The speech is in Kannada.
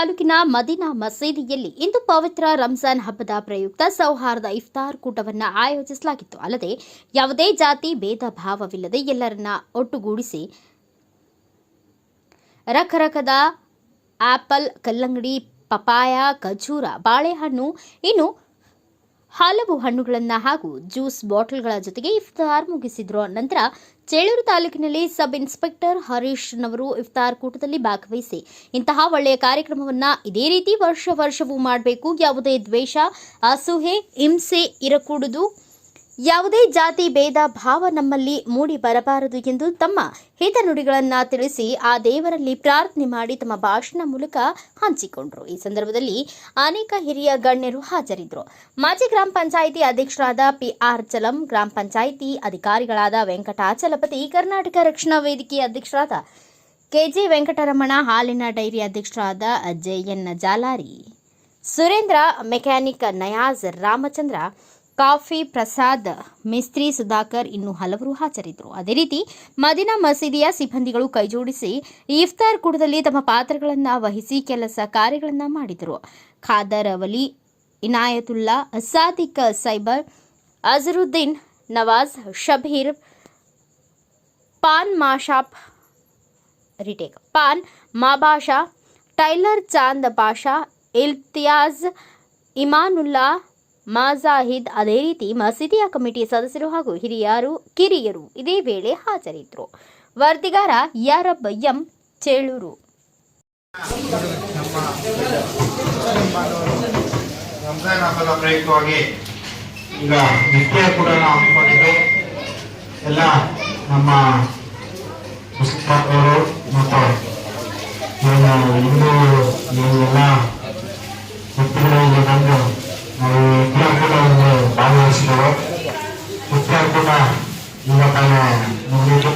ತಾಲೂಕಿನ ಮದೀನಾ ಮಸೀದಿಯಲ್ಲಿ ಇಂದು ಪವಿತ್ರ ರಂಜಾನ್ ಹಬ್ಬದ ಪ್ರಯುಕ್ತ ಸೌಹಾರ್ದ ಇಫ್ತಾರ್ ಕೂಟವನ್ನು ಆಯೋಜಿಸಲಾಗಿತ್ತು. ಅಲ್ಲದೆ ಯಾವುದೇ ಜಾತಿ, ಭೇದ ಭಾವವಿಲ್ಲದೆ ಎಲ್ಲರನ್ನ ಒಟ್ಟುಗೂಡಿಸಿ ರಕರಕದ ಆಪಲ್, ಕಲ್ಲಂಗಡಿ ಪಪಾಯ ಖಜೂರ, ಬಾಳೆಹಣ್ಣು, ಇನ್ನು ಹಲವು ಹಣ್ಣುಗಳನ್ನು ಹಾಗೂ ಜ್ಯೂಸ್ ಬಾಟಲ್ಗಳ ಜೊತೆಗೆ ಇಫ್ತಾರ್ ಮುಗಿಸಿದ್ರು. ನಂತರ ಚೇಳೂರು ತಾಲೂಕಿನಲ್ಲಿ ಸಬ್ ಇನ್ಸ್ಪೆಕ್ಟರ್ ಹರೀಶ್ ನವರು ಇಫ್ತಾರ್ ಕೂಟದಲ್ಲಿ ಭಾಗವಹಿಸಿ, ಇಂತಹ ಒಳ್ಳೆಯ ಕಾರ್ಯಕ್ರಮವನ್ನು ಇದೇ ರೀತಿ ವರ್ಷ ವರ್ಷವೂ ಮಾಡಬೇಕು. ಯಾವುದೇ ದ್ವೇಷ ಅಸೂಹೆ ಹಿಂಸೆ ಇರಕೂಡದು. ಯಾವುದೇ ಜಾತಿ, ಭೇದ, ಭಾವ ನಮ್ಮಲ್ಲಿ ಮೂಡಿ ಬರಬಾರದು ಎಂದು ತಮ್ಮ ಹಿತನುಡಿಗಳನ್ನ ತಿಳಿಸಿ ಆ ದೇವರಲ್ಲಿ ಪ್ರಾರ್ಥನೆ ಮಾಡಿ ತಮ್ಮ ಭಾಷಣ ಮೂಲಕ ಹಂಚಿಕೊಂಡರು. ಈ ಸಂದರ್ಭದಲ್ಲಿ ಅನೇಕ ಹಿರಿಯ ಗಣ್ಯರು ಹಾಜರಿದ್ದರು ಮಾಜಿ ಗ್ರಾಮ ಪಂಚಾಯಿತಿ ಅಧ್ಯಕ್ಷರಾದ ಪಿ ಆರ್ ಚಲಂ, ಗ್ರಾಮ ಪಂಚಾಯಿತಿ ಅಧಿಕಾರಿಗಳಾದ ವೆಂಕಟಾಚಲಪತಿ, ಕರ್ನಾಟಕ ರಕ್ಷಣಾ ವೇದಿಕೆ ಅಧ್ಯಕ್ಷರಾದ ಕೆಜಿ ವೆಂಕಟರಮಣ, ಹಾಲಿನ ಡೈರಿ ಅಧ್ಯಕ್ಷರಾದ J N Jalari, Surendra, mechanic Nayaz, Ramachandra coffee Prasad Mistry Sudhakar ಇನ್ನು ಹಲವರು ಹಾಜರಿದ್ದರು. ಅದೇ ರೀತಿ ಮದಿನಾ ಮಸೀದಿಯ ಸಿಬ್ಬಂದಿಗಳು ಕೈಜೋಡಿಸಿ ಇಫ್ತಾರ್ ಕೂಟದಲ್ಲಿ ತಮ್ಮ ಪಾತ್ರಗಳನ್ನು ವಹಿಸಿ ಕೆಲಸ ಕಾರ್ಯಗಳನ್ನು ಮಾಡಿದರು. ಖಾದರ್ ಅವಲಿ, ಇನಾಯತುಲ್ಲಾ ಸಾದಿಕ್ ಸೈಬರ್, ಅಜರುದ್ದೀನ್, ನವಾಜ್, ಶಬೀರ್, ಪಾನ್ ಮಾಶಾಪ್, ರಿಟೇಕ್, ಪಾನ್ ಮಾಬಾಷಾ, ಟೈಲರ್ ಚಾಂದ್ ಬಾಷಾ ಇಲ್ತಿಯಾಜ್ ಇಮಾನುಲ್ಲಾ ಮಾಜಾಹಿದ್ ಅದೇ ರೀತಿ ಮಸೀದಿಯ ಕಮಿಟಿ ಸದಸ್ಯರು ಹಾಗೂ ಹಿರಿಯರು, ಕಿರಿಯರು ಇದೇ ವೇಳೆ ಹಾಜರಿದ್ದರು ವರದಿಗಾರ ಯಾರಬ್ಬ ಎಂ ಚೇಳೂರು. ಎಲ್ಲ ಇಫ್ತಾರ್ ಕೂಟ ಈಗ ತಾನು ಮುಗಿಯಿತು